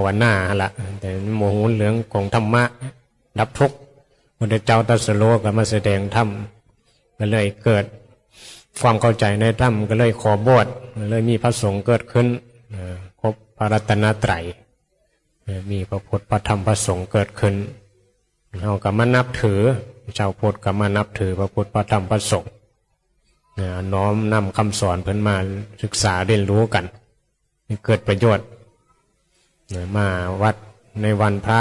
ภาวนาหั่นละแต่โมโหเหลืองของธรรมะดับทุกข์พระเจ้าตรัสรู้ก็มาแสดงธรรมก็เลยเกิดความเข้าใจในธรรมก็เลยขอบวชก็เลยมีพระสงฆ์เกิดขึ้นครบพระรัตนตรัยมีพระพุทธพระธรรมพระสงฆ์เกิดขึ้นเราก็มานับถือชาวพุทธก็มานับถือพระพุทธพระธรรมพระสงฆ์น้อมนำคำสอนเพิ่นมาศึกษาเรียนรู้กัน เกิดประโยชน์ มาวัดในวันพระ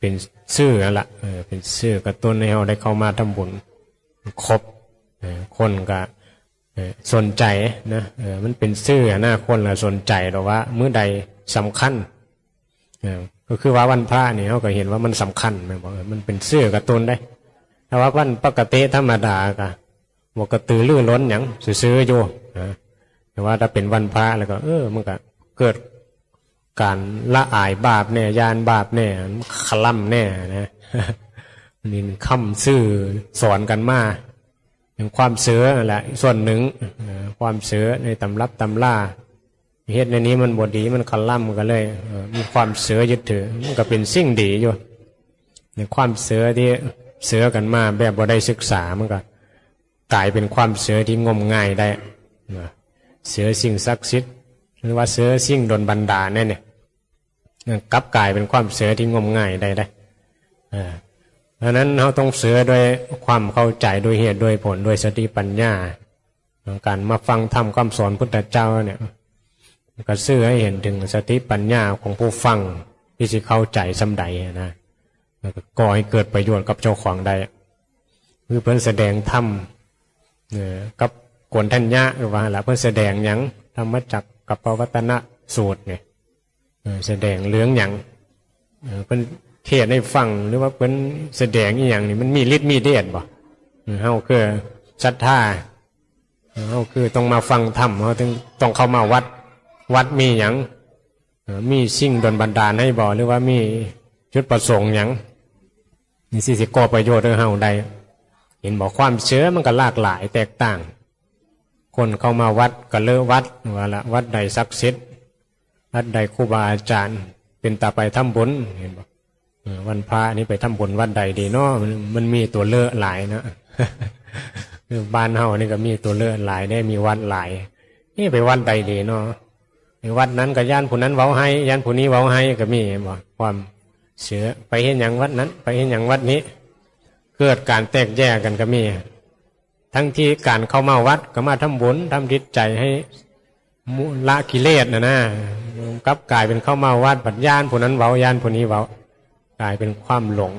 เป็นชื่อนั่นละเอ่อเป็นชื่อกระตุ้นให้เราได้เข้ามาทำบุญครบคนก็สนใจนะมันเป็นชื่อหน้าคนละสนใจหรอว่ามื้อใดสำคัญก็คือว่าวันพระเนี่ยเขาก็เห็นว่ามันสำคัญม่นบอกมันเป็นชื่อกระตุ้นได้แต่ว่าวันปกติธรรมดาก็บอกกระตือรือร้นหยังซื้อๆอยู่นะแต่ว่าถ้าเป็นวันพระแล้วก็ เออมันก็เกิด การละอายบาปเนี่ยยานบาปเนี่ยขล่ำแน่นะนี่คำซื่อสอนกันมาอย่างความเสือแหละส่วนหนึ่งความเสือในตำรับตำล่าเหตุในนี้มันบดีมันขล่ำก็เลย มีความเสือยึดถือมันก็เป็นสิ่งดีอยู่ในความเสือที่เสือกันมาแบบบ่ได้ศึกษามันก็กลายเป็นความเสือที่งมง่ายได้เสือสิ่งศักดิ์สิทธิ์ หรือว่าเสือสิ่งโดนบันดาลเนี่ยเนี่ยกลับกลายเป็นความเสือที่งมง่ายได้ได้เออเพราะนั้นเราต้องเสือด้วยความเข้าใจด้วยเหตุด้วยผลด้วยสติปัญญาการมาฟังธรรมคำสอนพุทธเจ้าเนี่ยก็เสือให้เห็นถึงสติปัญญาของผู้ฟังที่จะเข้าใจสำใดนะก็ก่อให้เกิดประโยชน์กับเจ้าของได้คือเพิ่นแสดงธรรมเอ่อกับกวนทัญญะหรือว่าละเพิ่นแสดงหยังธรรมจักร กับปวัตนะสูตรเนี่ยเอ่อแสดงเรื่องหยังเอ่อเพิ่นเทศให้ฟังหรือว่าเพิ่นแสดงอีหยังนี่มันมีฤทธิ์มีเดชบ่เออเฮาคือศรัทธาเออเฮาคือต้องมาฟังธรรมเฮาต้องต้องเข้ามาวัดวัดมีหยังมีสิ่งดลบันดาลให้บ่หรือว่ามีจุดประสงค์หยังนี่สิสิก่อประโยชน์ให้เฮาได้เห็นบอกความเชื่อมันก็หลากหลายแตกต่าง คนเข้ามาวัดก็เลอะวัดว่าละวัดใดศักดิ์สิทธิ์วัดใดครูบาอาจารย์ เป็นตาไปทำบุญเห็นบอกวันพระนี่ไปทำบุญวัดใดดีเนาะมันมีตัวเลอะหลายนะคือบ้านเฮานี่ก็มีตัวเลอะหลายได้มีวัดหลาย นี่ไปวัดใดดีเนาะวัดนั้นก็ย่านผู้นั้นเว้าให้ย่านผู้นี้เว้าให้ก็มีบอกความเชื่อไปเห็นอย่างวัดนั้น ไปเห็นอย่างวัดนี้ เกิดการแตกแยกกันก็มี ทั้งที่การเข้ามาวัดก็มาทำบุญทำจิตใจให้มุละกิเลสนะนะกลับกลายเป็นเข้ามาวัดปัญญานผู้นั้นเว้ายานผู้นี้เว้ากลายเป็นความหลง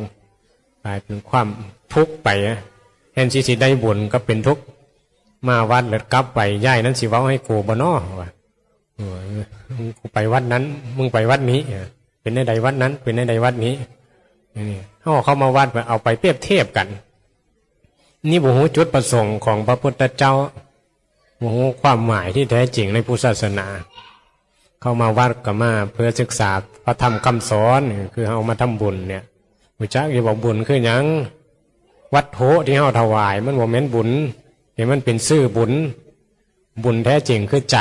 กลายเป็นความทุกข์ไปแทนที่สิได้บุญก็เป็นทุกข์มาวัดแล้วกลับไปย่ายนั้นสิเว้าให้กูบ่นอวะมึงกูไปวัดนั้น มึงไปวัดนี้เป็นในใดวัดนั้น เป็นในใดวัดนี้นี่เขาเข้ามาวัดเอาไปเปรียบเทียบกัน นี่บุหูจุดประสงค์ของพระพุทธเจ้าบุหูความหมายที่แท้จริงในพุทธศาสนา เข้ามาวัดก็มาเพื่อศึกษาพระธรรมคำสอนคือเอามาทำบุญเนี่ยพระเจ้าจะบอกบุญคือยังวัตถุที่เขาถวาย มันโมเมนบุญเห็นมันเป็นซื่อบุญ บุญแท้จริงคือใจ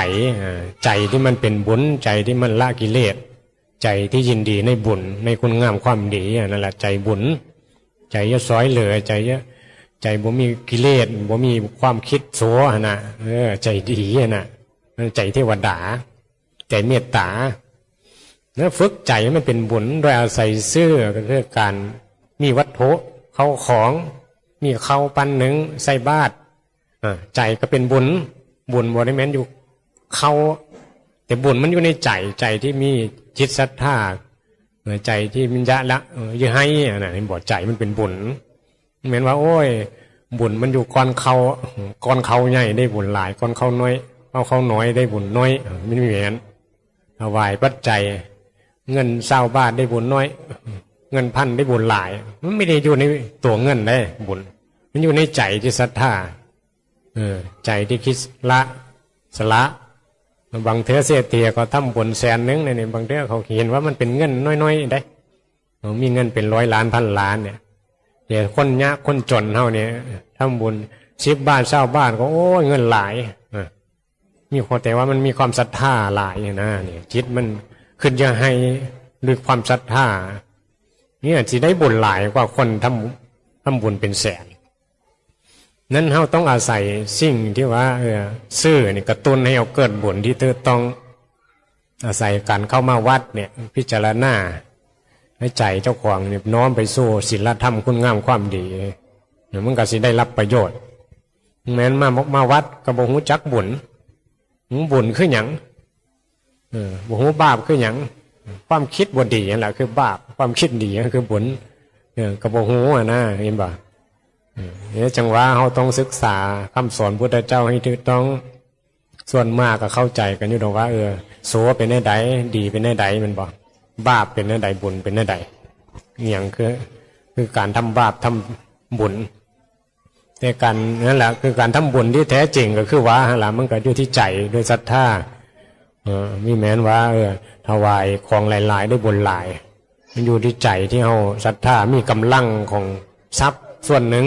ใจที่มันเป็นบุญใจที่มันละกิเลสใจที่ยินดีในบุญในคุณงามความดีนั่นแหละใจบุญ ใจจะซอยเหลือใจจะ ใจบ่มีกิเลสบ่มีความคิดโสหั่นนะเออ ใจดีหั่นนะใจเทวดา ใจเมตตาแล้วฝึกใจมันเป็นบุญโดยอาศัยเสื้อก็คือการมีวัตถุเข้าของมีเข้าปันหนึ่งใส่บาตรอ่าใจก็เป็นบุญบุญบริเวณอยู่เข้าแต่บุญมันอยู่ในใจใจที่มีจิตศรัทธาใจที่มิญญะละเออยังให้อะนะเห็นบอกใจมันเป็นบุญ เหมือนว่า โอ้ย บุญมันอยู่ก่อนเขาก่อนเขาใหญ่ได้บุญหลายก่อนเขาน้อยเอาเขาน้อยได้บุญน้อยไม่มีเหมือนถวายปัจจัย เงินเศร้าบาทได้บุญน้อย เงินพันได้บุญหลาย มันไม่ได้อยู่ในตัวเงินได้บุญ มันอยู่ในใจที่ศรัทธาเออ ใจที่คิดละสละบางเทือเสียเตียก็ทำบุญแสนนึงเนี่ยบางเทือเขาเห็นว่ามันเป็นเงินน้อยๆได้มีเงินเป็นร้อยล้านพันล้านเนี่ย เดี๋ยวคนยากคนจนเท่านี่ยทำบุญสิบบ้านเช่าบ้านก็โอ้เงินหลายมีคนแต่ว่ามันมีความศรัทธาหลายนะเนี่ยจิตมันขึ้นจะให้ด้วยความศรัทธาเนี่ยจะได้บุญหลายกว่าคนทำทำบุญเป็นแสนนั้นเราต้องอาศัยสิ่งที่ว่าเออซื่อนี่กระตุ้นให้เราเกิดบุญที่เธอต้องอาศัยการเข้ามาวัดเนี่ยพิจารณา ให้ใจเจ้าของเนี่ยน้อมไปสู่ศีลธรรมคุณงามความดีเดี๋ยมันก็สิได้รับประโยชน์ แม้นมามาวัดก็บ่ฮู้จักบุญหูบุญคือหยังเออบ่ฮู้บาปคือหยังความคิดบดีนั่นแหละคือบาปความคิดดีคือบุญเออก็บ่ฮู้อะนะเห็นบ่เออเนี่ยจังว่าเราต้องศึกษาคำสอนพุทธเจ้าให้ถูกต้องส่วนมากก็เข้าใจกันอยู่ดอกว่า เออโสเป็นแน่ใดดีเป็นแน่ใดมันบ่ บาปเป็นแน่ใดบุญเป็นแน่ใดอย่างคือคือการทำบาปทำบุญแต่การนั่นแหละคือการทำบุญที่แท้จริงก็คือว่าหละมันก็อยู่ที่ใจด้วยศรัทธาเออมีแม้นว่าเออถวายของหลายๆด้วยบุญหลาย มันอยู่ที่ใจที่เราศรัทธามีกำลังของทรัพย์ส่วนหนึ่ง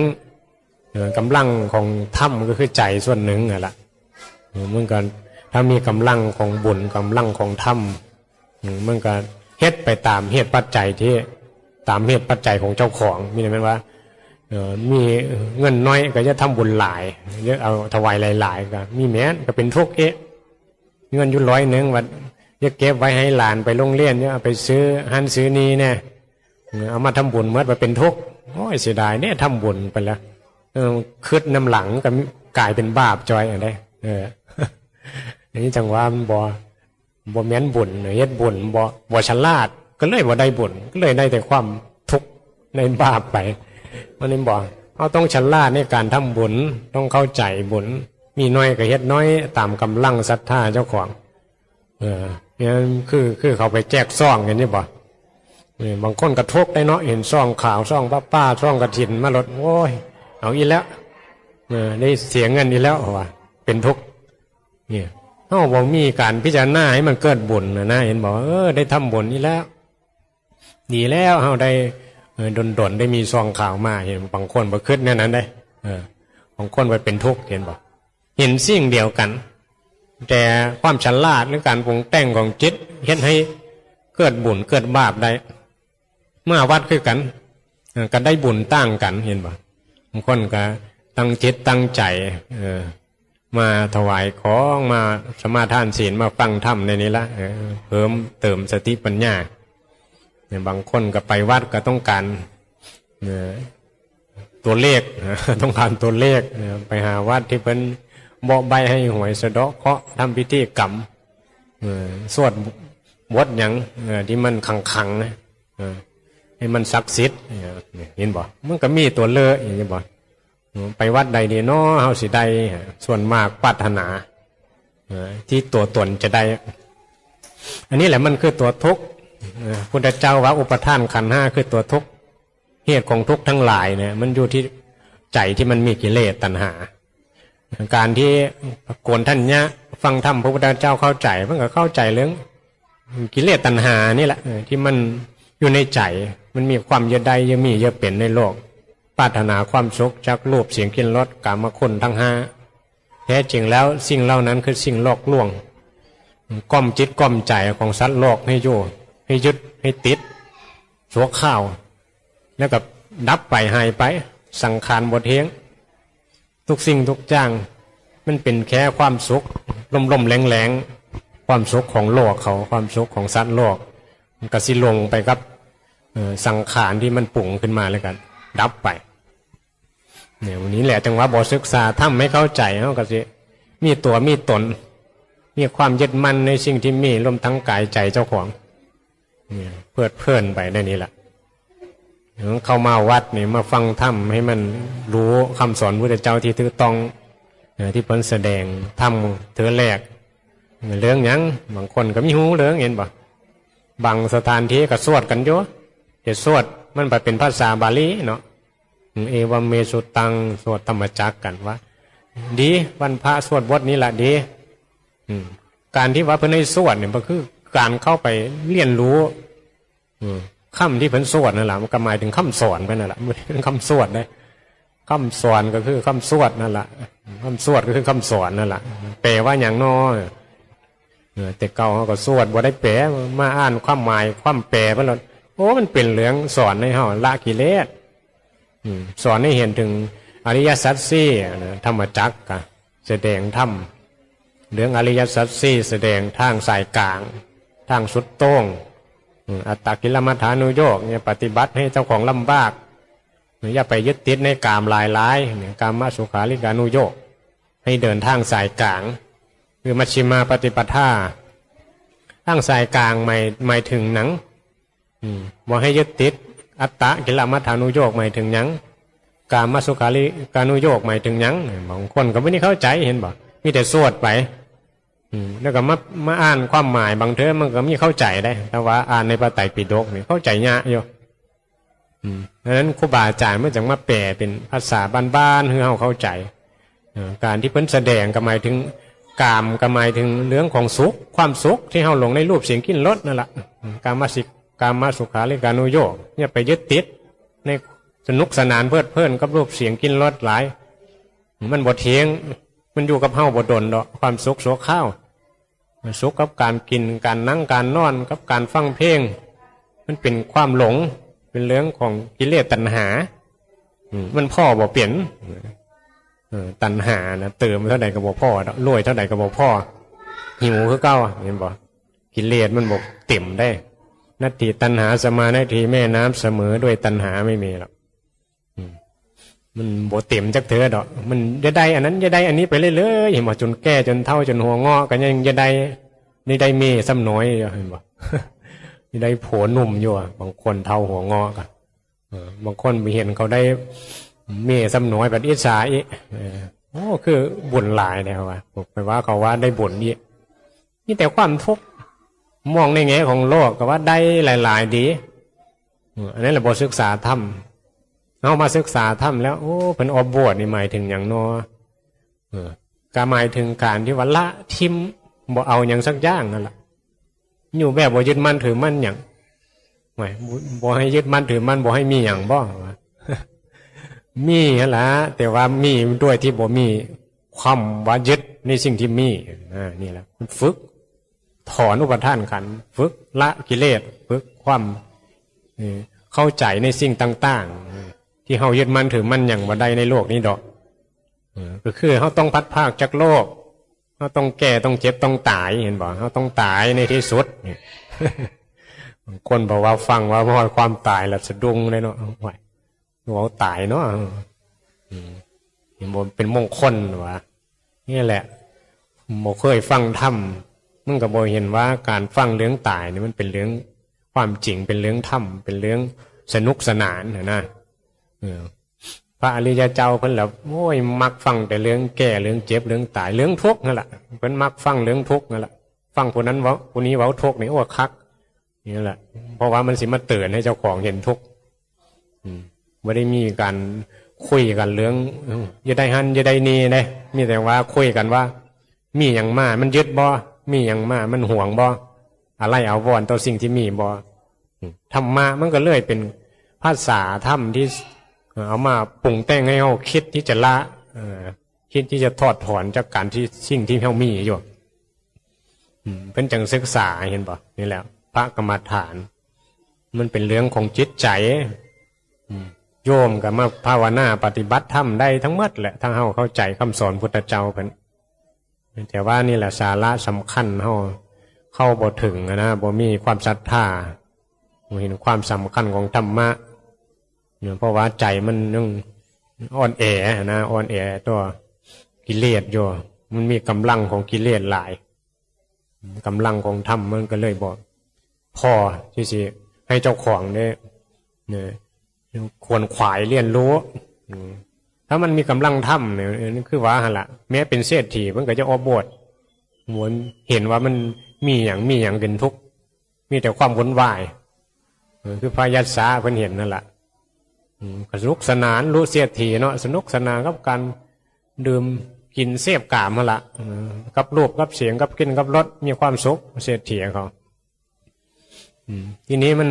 เออกำลังของถ้ำก็คือใจส่วนหนึ่งอะละเออมันก็ถ้ามีกำลังของบุญกำลังของถ้ำเออมันก็ เฮ็ดไปตามเหตุปัจจัยที่ตามเหตุปัจจัยของเจ้าของมีไหมว่าเออมีเงินน้อยก็จะทำบุญหลายเยอะเอาถวายหลาย ๆ ก็ มีแม้นก็เป็นทุกข์เอ๊ะเงินอยู่ร้อยหนึ่งวัดจะเก็บไว้ให้หลานไปโรงเรียนเนี่ยอาไปซื้อหันซื้อนี้เนี่ยเอามาทำบุญเมื่อมาเป็นทุกข์โอ้ยเสียดายเนี่ยทำบุญไปแล้วเออคืดน้ำหลังก็กลายเป็นบาปจอยอะไรเอออันนี้จังว่ามันบ่ บ่แม้นบุญเฮ็ดบุญบ่บ่ฉลาด ก็เลยบ่ได้บุญก็เลยได้แต่ความทุกข์ในบาปไปวันนี้บอกเขาต้องฉลาดในการทำบุญต้องเข้าใจบุญมีน้อยก็เฮ็ดน้อย ตามกำลังศรัทธาเจ้าของ เออนี่ยคือคือเขาไปแจกซ่องกันนี่บ่นี่บางคนกระทกได้เนาะเห็นซ่องขาวซ่องป้าป้าซ่องกระถินมาลดโอ้ยเอาอีแล้วเออได้เสียเงินอีแล้วว่ะเป็นทุกข์เนี่ย เขาบอกมีการพิจารณาให้มันเกิดบุญนะนะเห็นบอกเออได้ทำบุญนี่แล้วดีแล้วเขาได้เออดนๆได้มีซองข่าวมาเห็นบางคนบ่ขึ้นแน่นั้นได้เออบางคนไปเป็นทุกข์เห็นบอกเห็นสิ่งเดียวกัน แต่ความฉลาดหรือการปรุงแต่งของจิตเห็นให้เกิดบุญเกิดบาปได้เมื่อวัดคือกันก็ได้บุญตั้งกันเห็นบ่บางคนก็ตั้งจิตตั้งใจ เออ มาถวายของมาสมาทานศีลมาฟังธรรมในนี้ละเพิ่มเติมสติปัญญาเนี่ยบางคนก็ไปวัดก็ต้องการตัวเลขต้องการตัวเลขไปหาวัดที่เป็นบอกใบให้หวยสะดาะเคาะทำพิธีกรรมสวดบทอย่างที่มันขังขังๆนะให้มันศักดิ์สิทธิ์เห็นบ่มันก็มีตัวเลอะอย่างนี้บ่ ไปวัดใดดีเนาะเฮาสิได้ส่วนมากปรารถนาที่ตัวตนจะได้ อันนี้แหละมันคือตัวทุกข์พุทธเจ้าว่าอุปทานขันห้าคือตัวทุกข์เหตุของทุกข์ทั้งหลายเนี่ยมันอยู่ที่ใจที่มันมีกิเลสตัณหา การที่โกนท่านเนี้ยฟังธรรมพระพุทธเจ้าเข้าใจมันก็เข้าใจเรื่องกิเลสตัณหานี่แหละที่มันอยู่ในใจมันมีความเยอะใดเยอะมีเยอะเป็นในโลก ปรารถนาความสุขจากรูปเสียงกลิ่นรสกามคุณทั้งห้าแท้จริงแล้วสิ่งเหล่านั้นคือสิ่งหลอกลวงก้มจิตก้มใจของสัตว์โลกให้อยู่ให้ยึดให้ติดสัวข้าว แล้วกับดับไปหายไป สังขารบทเฮงทุกสิ่งทุกอย่าง มันเป็นแค่ความสุขลมลมแรงแรงความสุขของโลกเขาความสุขของสัตว์โลกมันก็สิลงไปกับสังขารที่มันปุ่งขึ้นมาแล้วกัน ดับไปเนี่ยวันนี้แหละจังหวะบอศึกษาถ้าไม่เข้าใจเขาก็สิมีตัวมีตน มีความยึดมั่นในสิ่งที่มีรวมทั้งกายใจเจ้าของเพื่อเพื่อนไปได้นี้แหละเข้ามาวัดนี่มาฟังธรรมให้มันรู้คำสอนพระเจ้าที่ถือต้องที่เพิ่นแสดงธรรมเธอแรกเรื่องยังบางคนก็มีหูเรื่องเห็นบ่บางสถานที่ก็สวดกันเยอะจะสวด มันไปเป็นภาษาบาลีเนาะเอวเมสุตังสวดธรรมจักกันว่าดีวันพระสวดบทนี้แหละดีการที่ว่าเพิ่นให้สวดเนี่ยมันคือ การเข้าไปเรียนรู้คำที่เพิ่นสวดนั่นแหละมันก็หมายถึงคำสอนไปนั่นแหละไม่เป็นคำสวดเลยคำสอนก็คือคำสวดนั่นแหละคำสวดก็คือคำสอนนั่นแหละแปลว่าอย่างน้อยเออแต่เก่าเขาก็สวดบ่ได้แปลมาอ่านความหมายความแปลเพิ่นแล้ว โอ้มันเป็นเรื่องสอนให้เฮาละกิเลสสอนให้เห็นถึงอริยสัจสี่ธรรมจักรแสดงธรรมเรื่องอริยสัจสี่แสดงทางสายกลาง ทางสุดโต้งอัตตกิลมัฐานุโยกเนี่ยปฏิบัติให้เจ้าของลำบากอย่าไปยึดติดในกามลายร้ายเนี่ยกามมาสุขาริกานุโยก ให้เดินทางสายกลาง คือมัชฌิมาปฏิปทาทางสายกลางหมายหมายถึงหนัง บอกให้ยึดติด อัตตะกิลมัฐานุโยกหมายถึงยังกามมาสุขาริกานุโยกหมายถึงยังบางคนก็ไม่ได้เข้าใจเห็นบ่มีแต่สวดไปแล้วก็มามาอ่านความหมายบางเทอมันก็มีเข้าใจได้ แต่ว่าอ่านในพระไตรปิฎกนี่เข้าใจยากอยู่อืมดังนั้นครูบาอาจารย์เมื่อจังมาแปลเป็นภาษาบ้านๆให้เราเข้าใจ การที่เพิ่นแสดงก็หมายถึงกามก็หมายถึงเรื่องของสุข ความสุขที่เราหลงในรูปเสียงกลินรสนั่นแหละกามาสิก กามาสุขาริการนุโยกอย่าไปยึดติด ในสนุกสนานเพลิดเพลินกับรูปเสียงกินรสหลาย มันบดเทียง มันอยู่กับเฮาบดดนดอกความสุขโสข้าวสุขกับการกินการนั่งการนอนกับการฟังเพลง มันเป็นความหลงเป็นเรื่องของกิเลสตัณหา มันพ่อบ่เปลี่ยนตัณหานะเติมเท่าใดก็บ่พ่อรวยเท่าใดก็บ่พ่อหิวคือเก้าเห็นบ่กิเลสมันบ่เต็มได้ นาทีตัณหาสมานาทีแม่น้ำเสมอด้วยตัณหาไม่มีหรอกมันโบเต็มจักเถอดอก มันจะได้ อันนั้นจะได้อันนี้ไปเรื่อยๆเห็นบ่จนแก่จนเท่าจนหัวงอกก็ยังจะได้นี่ได้เมซ้ำน้อยอยเห็นบ่นี่ได้ผัวหนุ่มอยู่บางคนเท่าหัวงอกอะบางคนไปเห็นเขาได้เมซ้ำน้อยแบบอิสาอีกเออโอ้คือบุญหลายเนี่ยว่าบอกไปว่าเขาว่าได้บุญนี่นี่แต่ความทุกข์ มองในแง่ของโลกก็ว่าได้หลาย ๆ ดี อันนั้แหละบทศึกษาธรรมเอามาศึกษาธรรมแล้วโอ้เป็นอบบวชนี่หมายถึงอย่างนอเออก็หมายถึงการที่ว่าละทิมบ่เอาอย่างสักอย่างนั่นแหละอยู่แบบบ่ยึดมั่นถือมั่นอย่างไม่บ่ให้ยึดมั่นถือมั่นบ่ให้มีอย่างบ่มีหั่นละแต่ว่ามีด้วยที่บ่มีความว่ายึดในสิ่งที่มีอ่านี่แหละมันฝึก ถอนอุปทานขันฝึกละกิเลสฝึกความเข้าใจในสิ่งต่าง ๆ ที่เฮายึดมั่นถือมั่นอย่างบ่ได้ในโลกนี้ดอกก็คือเฮาต้องพัดภาคจากโลกเขาต้องแก่ต้องเจ็บต้องตายเห็นบอกเขาต้องตายในที่สุดบางคนบอกว่าฟังว่าพอความตายแล้วสะดุ้งเลยเนาะหวว่าตายเนาะเห็นบอกเป็นมงคลวะนี่แหละโมเคยฟังธรรม มึงก็บอเห็นว่าการฟังเรื่องตายเนี่ยมันเป็นเรื่องความจริงเป็นเรื่องธรรมเป็นเรื่องสนุกสนานนะนะเออพระอริยเจ้าเพิ่นแล้วโอ้ยมักฟังแต่เรื่องแก่เรื่องเจ็บเรื่องตายเรื่องทุกข์นั่นแหละเพิ่นมักฟังเรื่องทุกข์นั่นแหละฟังคนนั้นเว้าคนนี้เว้าทุกข์นี่โอ้คักนี่แหละ เพราะว่ามันสิมาเตือนให้เจ้าของเห็นทุกข์ไม่ได้มีการคุยกันเรื่องอย่าได้หันอย่าได้นี่เด้มีแต่ว่าคุยกันว่า มีอย่างมามันยึดบ่ มีอย่างมา มันห่วงบ่อะไรเอาวอนต่อสิ่งที่มีบ่อืมธรรมะมันก็เลื่อยเป็นภาษาธรรมที่เอามาปรุงแต่งให้เขาคิดที่จะละอคิดที่จะถอดถอนจากการที่สิ่งที่เขามีอยู่เป็นจังศึกษาเห็นปะนี่แหละพระกรรมฐาน มันเป็นเรื่องของจิตใจโยมกับมาภาวนาปฏิบัติธรรมได้ทั้งหมดแหละทั้งเขาเข้าใจคำสอนพุทธเจ้าเป็น แต่ว่านี่แหละสาระสำคัญเขาเข้าบ่ถึงอะนะบ่มีความศรัทธาบ่เห็นความสำคัญของธรรมะเนี่ยเพราะว่าใจมันยังอ่อนแอนะอ่อนแอตัวกิเลสอยู่มันมีกำลังของกิเลสหลายกำลังของธรรมมันก็เลยบอกพอที่สิให้เจ้าของเนี่ยเนี่ยควรขวายเรียนรู้ ถ้ามันมีกำลังธรรมเนี่ยนี่คือว่าหนละแม้เป็นเศรษฐีมันก็จะออบวชเหมือนเห็นว่ามันมีอย่างมีอย่างเป็นทุกข์มีแต่ความวุ่นวายคือพายัสสาเพิ่นเห็นนั่นแหละก็สนุกสนานรู้เสียทีเนาะสนุกสนานกับการดื่มกินเสพกามมาละกับรูปกับเสียงกับกินกับรสมีความสุขเสียทีเขาทีนี้มัน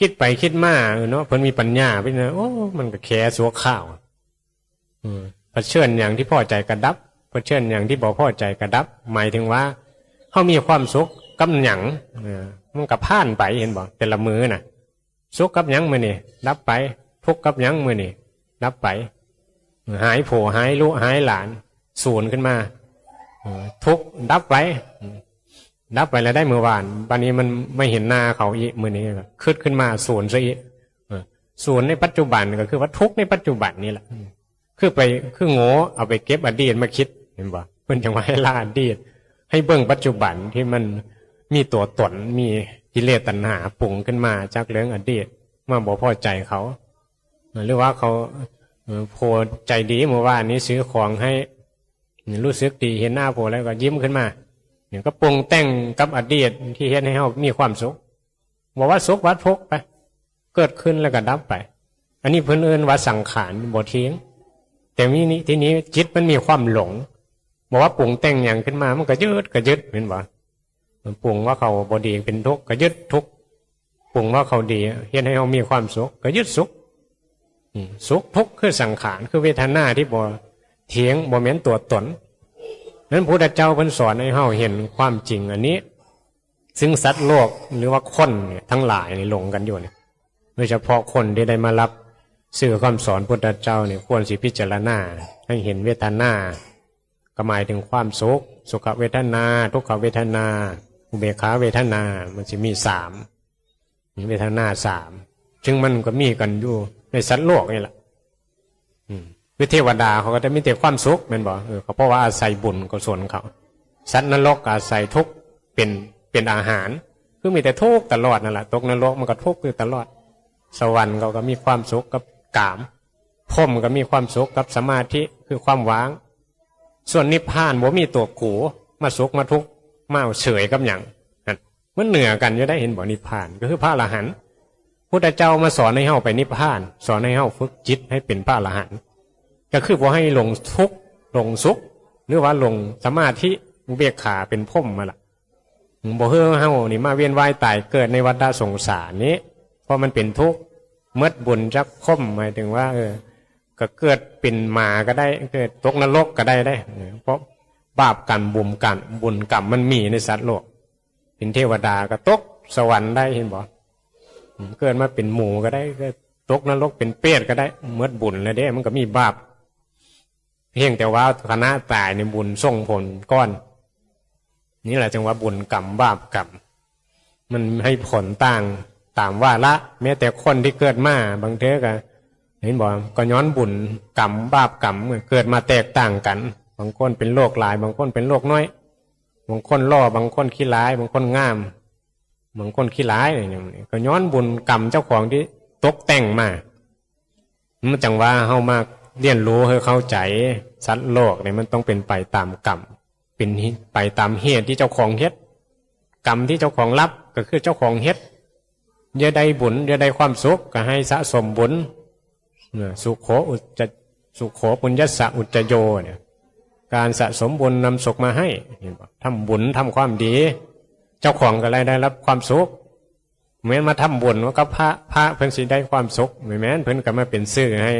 คิดไปคิดมาเนาะเพิ่นมีปัญญาไปเนาะโอ้มันก็แค่สัวข้าว เผชิญอย่างที่พ่อใจกระดับเผชิญอย่างที่บอกพ่อใจกระดับ หมายถึงว่าเขามีความสุขกับหยังมันกับผ่านไปเห็นบ่แต่ละมือน่ะ สุขกับหยังมือนี่รับไป ทุกข์กับหยังมือนี่รับไป หายโผหายลูกหายหลานสูญขึ้นมาทุกข์ดับไป ดับไปแล้วได้เมื่อวานวันนี้มันไม่เห็นหน้าเขาอีกมือนี้ก็คืดขึ้นมาสูญซะอีกเออสูญในปัจจุบันก็คือว่าทุกข์ในปัจจุบันนี่แหละ คือไปคือโง่เอาไปเก็บอดีตมาคิดเห็นบ่เพิ่นจังว่าให้ละอดีต ให้เบิ่งปัจจุบันที่มันมีตัวตนมีกิเลสตัณหาปรุงขึ้นมาจากเรื่องอดีตมาบ่พอใจเขา หรือว่าเขาเอ่อโพใจดีเมื่อวานนี้ซื้อของให้รู้สึกดีเห็นหน้าโพแล้วก็ยิ้มขึ้นมาเนี่ยก็ปรุงแต่งกับอดีตที่เห็นให้เขามีความสุขบอกว่าสุขวัดพกไป เกิดขึ้นแล้วก็ดับไป อันนี้เพิ่นเอินว่าสังขารบ่เทียง แต่มีนี้ทีนี้จิตมันมีความหลงบอกว่าปรุงแต่งอย่างขึ้นมา มันก็ยึดก็ยึดเห็นบ่มันปรุงว่าเขาบดีเป็นทุกข์ก็ยึดทุกข์ปรุงว่าเขาดีเห็นให้เขามีความสุขก็ยึดสุขสุขทุกข์คือสังขารคือเวทนาที่บ่เถียงบ่แม้นตัวตนนั้นพระพุทธเจ้าเพิ่นสอนให้เฮาเห็นความจริงอันนี้ ซึ่งสัตว์โลกหรือว่าคนเนี่ยทั้งหลายนี่หลงกันอยู่เนี่ยโดยเฉพาะคนที่ได้มารับ สื่อคำสอนพุทธเจ้าเนี่ยควรสิพิจารณาให้เห็นเวทนาก็หมายถึงความสุข สุขเวทนา ทุกขเวทนา อุเบกขาเวทนา มันจะมีสามเวทนาสามซึ่งมันก็มีกันอยู่ในสัตว์โลกนี่แหละวิเทวดาเขาก็จะมีแต่ความสุขแมันบอกเออเขาเพราะว่าอาศัยบุญกุศลเขา สัตว์นรกอาศัยทุกเป็นเป็นอาหาร คือมีแต่ทุกตลอดนั่นแหละตกนรกมันก็ทุกอยู่ตลอด สวรรค์เขาก็มีความสุขกับ กามพรมก็มีความสุขกับสมาธิคือความว่าง ส่วนนิพพานบ่มีตัวกูมาสุขมาทุกข์มาเฉยกับอย่างมันเหนือกันจะได้เห็นบ่นิพพานก็คือพระอรหันต์พุทธเจ้ามาสอนให้เฮาไปนิพพาน สอนให้เฮาฝึกจิตให้เป็นพระอรหันต์ก็คือบ่ให้ลงทุกข์ลงสุขหรือว่าลงสมาธิอุเบกขาเป็นพรหมมาละบ่เฮือเฮานี่มาเวียนว่ายตายเกิดในวัฏสงสารนี้เพราะมันเป็นทุกข์ เมื่อบุญจักคมหมายถึงว่า เออ ก็เกิดเป็นหมาก็ได้ เกิดตกนรกก็ได้ได้ เพราะบาปกรรมบุญกรรมบุญกรรมมันมีในสัตว์โลก เป็นเทวดาก็ตกสวรรค์ได้เห็นบ่อืมเกิดมาเป็นหมูก็ได้เกิดตกนรกเป็นเปรตก็ได้เมื่อบุญแล้วเด้ มันก็มีบาปเพียงแต่ว่าคณะตายในบุญส่งผลก้อน นี่แหละจังว่าบุญกรรมบาปกรรมมันให้ผลต่าง ตามว่าละ แม้แต่คนที่เกิดมาบางเทก็เห็นบอกก็ย้อนบุญกรรมบาปกรรมเกิดมาแตกต่างกัน บางคนเป็นโรคหลาย บางคนเป็นโรคน้อย บางคนล่อบางคนขี้ร้าย บางคนงามบางคนขี้ร้ายอะไรอย่างนี้ก็ย้อนบุญกรรมเจ้าของที่ตกแต่งมามันจังว่าเฮามาเรียนรู้ให้เข้าใจสัตว์โลกเนี่ยมันต้องเป็นไปตามกรรมเป็นไปตามเหตุที่เจ้าของเฮ็ดกรรมที่เจ้าของรับก็คือเจ้าของเฮ็ด เยอะได้บุญเยอะได้ความสุขก็ให้สะสมบุญสุขโขอุจจสุขโขปุญญสะอุจจโยเนี่ยการสะสมบุญนำสุขมาให้ทำบุญทำความดี เจ้าของก็เลยได้รับความสุขเหมือนมาทำบุญว่าก็พระพระเพิ่นสิได้ความสุขเหมือนแม้นเพิ่นก็มาเป็นซื่อให้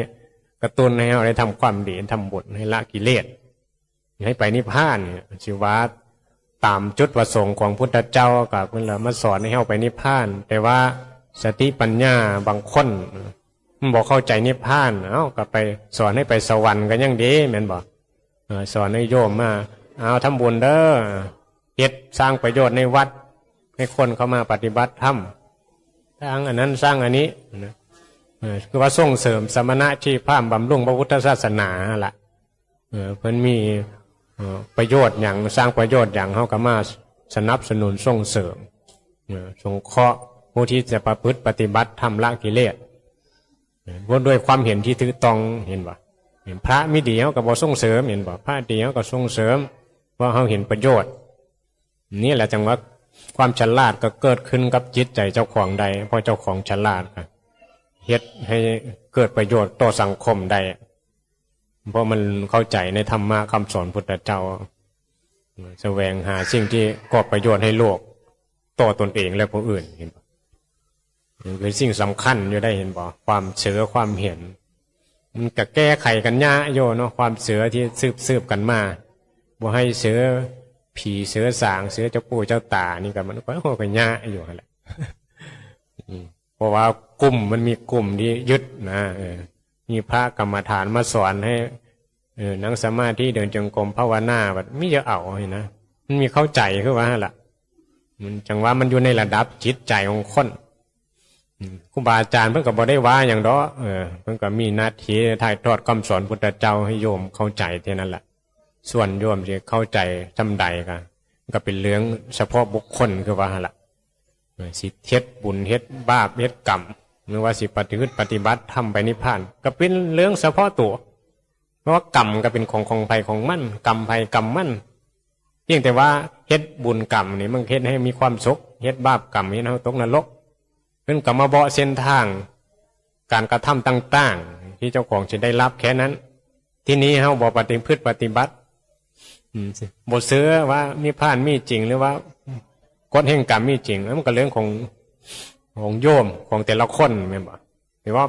กระตุ้นให้เราได้ทำความดีทำบุญให้ละกิเลสให้ไปนิพพานเนี่ยชีวา ตามจุดประสงค์ของพุทธเจ้ากับเพิ่นละมาสอนให้เราไปนิพพาน แต่ว่าสติปัญญาบางคนมันบอกเข้าใจนิพพาน เอ้าก็ไปสอนให้ไปสวรรค์กันยังดีแม่นบอกสอนให้โยมมา เอาทำบุญเด้อเฮ็ดสร้างประโยชน์ในวัด ให้คนเข้ามาปฏิบัติธรรมสร้างอันนั้นสร้างอันนี้นะคือว่าส่งเสริมสมณะที่พามบำรุงพระพุทธศาสนาละเออเพิ่นมี ประโยชน์อย่างสร้างประโยชน์อย่างเขาก็มาสนับสนุนส่งเสริมเออสงเคราะห์ผู้ที่จะประพฤติปฏิบัติทำละกิเลสว่ด้วยความเห็นที่ถือตองเห็นปะเห็นพระมิเดียวก็บอส่งเสริมเห็นบ่พระเดียวก็ส่งเสริมว่าเขาเห็นประโยชน์ นี่แหละจังว่าความฉลาดก็เกิดขึ้นกับจิตใจเจ้าของใดเพราะเจ้าของฉลาดเฮ็ดให้เกิดประโยชน์ต่อสังคมได้ เพราะมันเข้าใจในธรรมะคำสอนพุทธเจ้าแสวงหาสิ่งที่ก่อประโยชน์ให้โลกต่อตนเองและผู้อื่นเห็นบ่นี่คือสิ่งสำคัญอยู่ได้เห็นบ่ความเชื่อความเห็น มันก็แก้ไขกันยากโยเนาะความเสือที่สืบสืบกันมาบ่ให้เสือผีเสือสางเสือเจ้าปู่เจ้าตานี่ก็มันก็โหก็ยะอยู่แหละเพราะว่ากลุ่มมันมีกลุ่มที่ยึดนะเออ มีพระกรรมฐานมาสอนให้เออนั่งสมาธิเดินจงกรมภาวนาแบบไม่จะเอาเห็นนะมันมีเข้าใจคือว่าล่ะ มันจังว่ามันอยู่ในระดับจิตใจของคนครูบาอาจารย์เพิ่งก็บอได้ว่าอย่างดอเออเพิ่งก็มีหน้าที่ถ่ายทอดคำสอนพุทธเจ้าให้โยมเข้าใจเท่านั้นแหละส่วนโยมจะเข้าใจจำใดกันก็เป็นเรื่องเฉพาะบุคคลคือว่าล่ะสิเท็ดบุญเฮ็ดบาปเฮ็ดกรรม หรือว่าสิปฏิบัติปฏิบัติทำไปนิพพาน ก็เป็นเรื่องเฉพาะตัวเพราะว่ากรรมก็เป็นของของภัยของมั่นกรรมภัยกรรมมั่นเพียงแต่ว่าเฮ็ดบุญกรรมนี่มันเฮ็ดให้มีความสุขเฮ็ดบาปกรรมเฮ็ดให้เราตกนรกเพิ่นก็มาเบาเส้นทาง การกระทำต่าง ๆ ที่เจ้าของจะได้รับแค่นั้น ที่นี้เฮาบ่ปฏิพฤติปฏิบัติบ่เสือว่ามีผ่านมีจริงหรือว่ากฎแห่งกรรมมีจริง แล้วมันก็เรื่องของ ของโยมของแต่ละคนแม่นบ่แต่ว่า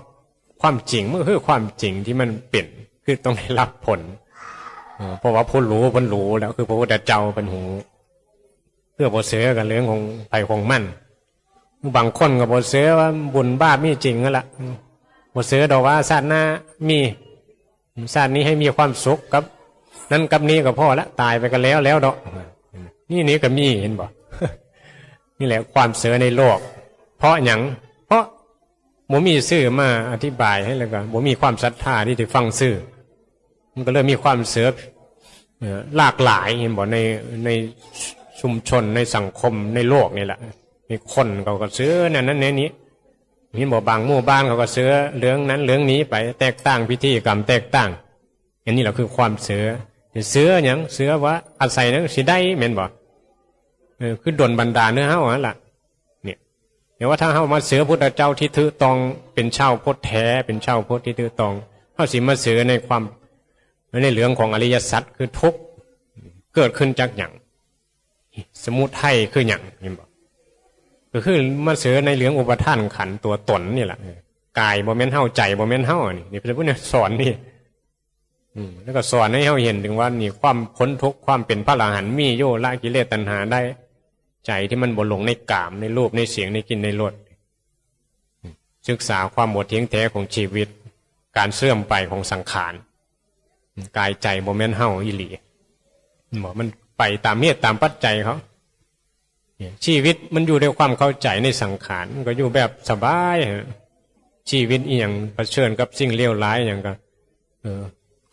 ความจริงมันคือความจริงที่มันเป็นคือต้องได้รับผลเพราะว่าผู้รู้เพิ่นรู้แล้วคือพระพุทธเจ้าเป็นหูเพื่อบ่เสือกันเรื่องของไปของมั่นบางคนก็บ่เสือว่าบุญบาปมีจริงนั่นล่ะบ่เสือดอกว่าชาติหน้ามีชาตินี้ให้มีความสุขกับ นั่นกับนี้ก็พอละตายไปกันแล้วแล้วดอกนี่นี่ก็มีเห็นบ่นี่แหละความเสือในโลก เพราะอย่างเพราะบ่มีซื่อมาอธิบายให้แล้วก็บ่มีความศรัทธาที่จะฟังซื่อมันก็เลยมีความเสือเอ่อหลากหลายเห็นบ่ในในชุมชนในสังคมในโลกนี่แหละมีคนเขาก็เสือนั่นนั้นนี้นี้เห็นบ่บางหมู่บ้านเขาก็เสือเรื่องนั้นเรื่องนี้ไปแตกต่างพิธีกรรมแตกต่างอันนี้แหละคือความเสือเสืออย่างเสือว่าอาศัยนั้นสิได้แม่นบ่เออคือดนบันดาเนื้อเฮาหั่นล่ะ เดี๋ยวว่าถ้าเฮามาเสือพุทธเจ้าที่ถือตองเป็นเช่าพุทธแท้เป็นเช่าพุทธที่ถือตองเฮาสิมาเสือในความในเรื่องของอริยสัจคือทุกข์เกิดขึ้นจากหยังสมุทัยคือหยังเห็นบ่ก็คือมาเสือในเรื่องอุปทานขันตัวตนนี่แหละกายบ่แม่นเฮาใจบ่แม่นเฮานี่นี่พระพุทธสอนนี่อืมแล้วก็สอนให้เราเห็นถึงว่านี่ความพ้นทุกข์ความเป็นพระอรหันต์มีโยละกิเลสตัณหาได้ ใจที่มันบนหลงในกามในรูปในเสียงในกลินในรสศึกษาความหมดเทียงแท้ของชีวิต การเสื่อมไปของสังขารกายใจโมเมนต์เฮาอิหลีบอมันไปตามเมตตามปัจจัยเขาชีวิตมันอยู่ด้วยความเข้าใจในสังขารมันก็อยู่แบบสบายชีวิตเอียงเผชิญกับสิ่งเลวร้ายอย่างก็เออ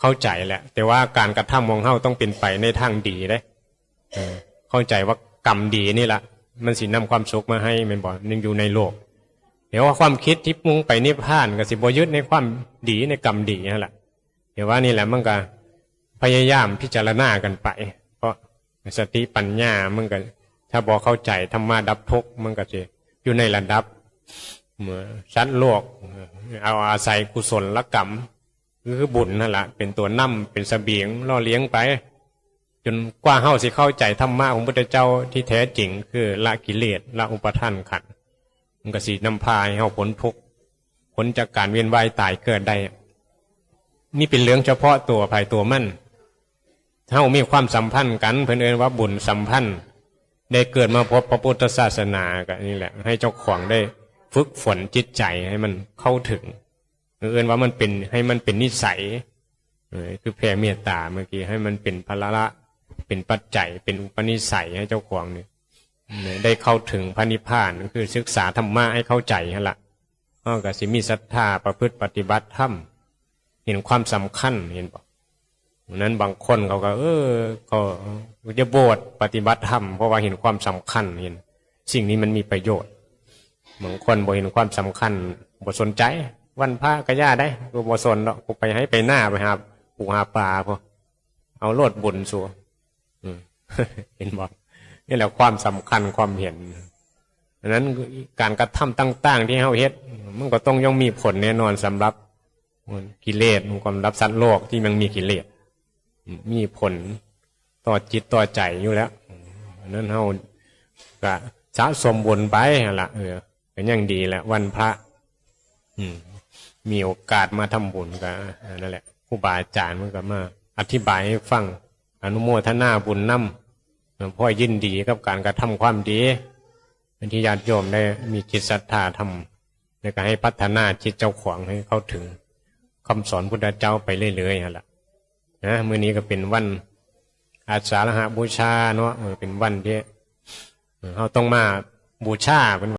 เข้าใจแหละ แต่ว่าการกระทำของเฮาต้องเป็นไปในทางดีเลยเออเข้าใจว่า กรรมดีนี่แหละมันสินำความสุขมาให้มันบอกยังอยู่ในโลกเดี๋ยวว่าความคิดที่มุ่งไปนิพพานก็สิบยึดในความดีในกรรมดีนั่นแหละเดี๋ยวว่านี่แหละมันก็พยายามพิจารณากันไป เพราะสติปัญญามันก็ถ้าบอกเข้าใจธรรมะดับทุกข์มันก็จะอยู่ในระดับเหมือนชั้นโลก เอาอาศัยกุศลละกรรมคือบุญนั่นแหละเป็นตัวนำเป็นสเสบียงล่อเลี้ยงไป จนกว่าเฮาสิเข้าใจธรรมะของพระพุทธเจ้าที่แท้จริง คือละกิเลสละอุปทานขันมันก็สีนำพาให้เฮาพ้นทุกข์พ้นจากการเวียนว่ายตายเกิดได้ นี่เป็นเรื่องเฉพาะตัวภายตัวมั่นเฮามีความสัมพันธ์กันเพื่อนเอ่นว่าบุญสัมพันธ์ ได้เกิดมาพบพระพุทธศาสนาก็นี่แหละ ให้เจ้าของได้ฝึกฝนจิตใจให้มันเข้าถึงเอื่นว่ามันเป็นให้มันเป็นนิสัยคือแผ่เมตตาเมื่อกี้ให้มันเป็นภาระ เป็นปัจจัย เป็นอุปนิสัยให้เจ้าของเนี่ยได้เข้าถึงพระนิพพานคือศึกษาธรรมะให้เข้าใจฮะละก็กสิมีศรัทธาประพฤติปฏิบัติธรรมเห็นความสำคัญเห็นบอกนั้นบางคนเขาก็ เออเขาจะโบสปฏิบัติธรรมเพราะว่าเห็นความสำคัญเห็น สิ่งนี้มันมีประโยชน์บางคนบ่เห็นความสำคัญบ่สนใจ วันพระก็ย่าได้กูบ่สนหรอกกูไปให้ไปหน้าไปหาปูหาปลาพอเอาโลดบุญสัว เห็นบอกนี่แหละความสำคัญความเห็นดังนั้นการกระทำต่าง ๆ ที่เฮาเฮ็ด มันก็ต้องย่อมมีผลแน่นอนสำหรับกิเลสความรับสัตว์โลกที่มันมีกิเลสมีผลต่อจิตต่อใจอยู่แล้วนั้นเฮาก็สะสมบุญไปละเออก็นอยังดีแหละวันพระ อืม มีโอกาสมาทำบุญกันนั่นแหละผู้บาอาจารย์มันก็มา อธิบายให้ฟัง อนุโมทนาบุญนพ่อยินดีกับการกระทำความดีเป็นที่ญาติโยมได้มีจิตศรัทธาทำในการให้พัฒนาจิตเจ้าของให้เข้าถึงคำสอนพุทธเจ้าไปเรื่อยๆนั่นแหละนะมื้อนี้ก็เป็นวันอาสาฬหบูชาเนาะเป็นวันที่เออเราต้องมาบูชาเป็น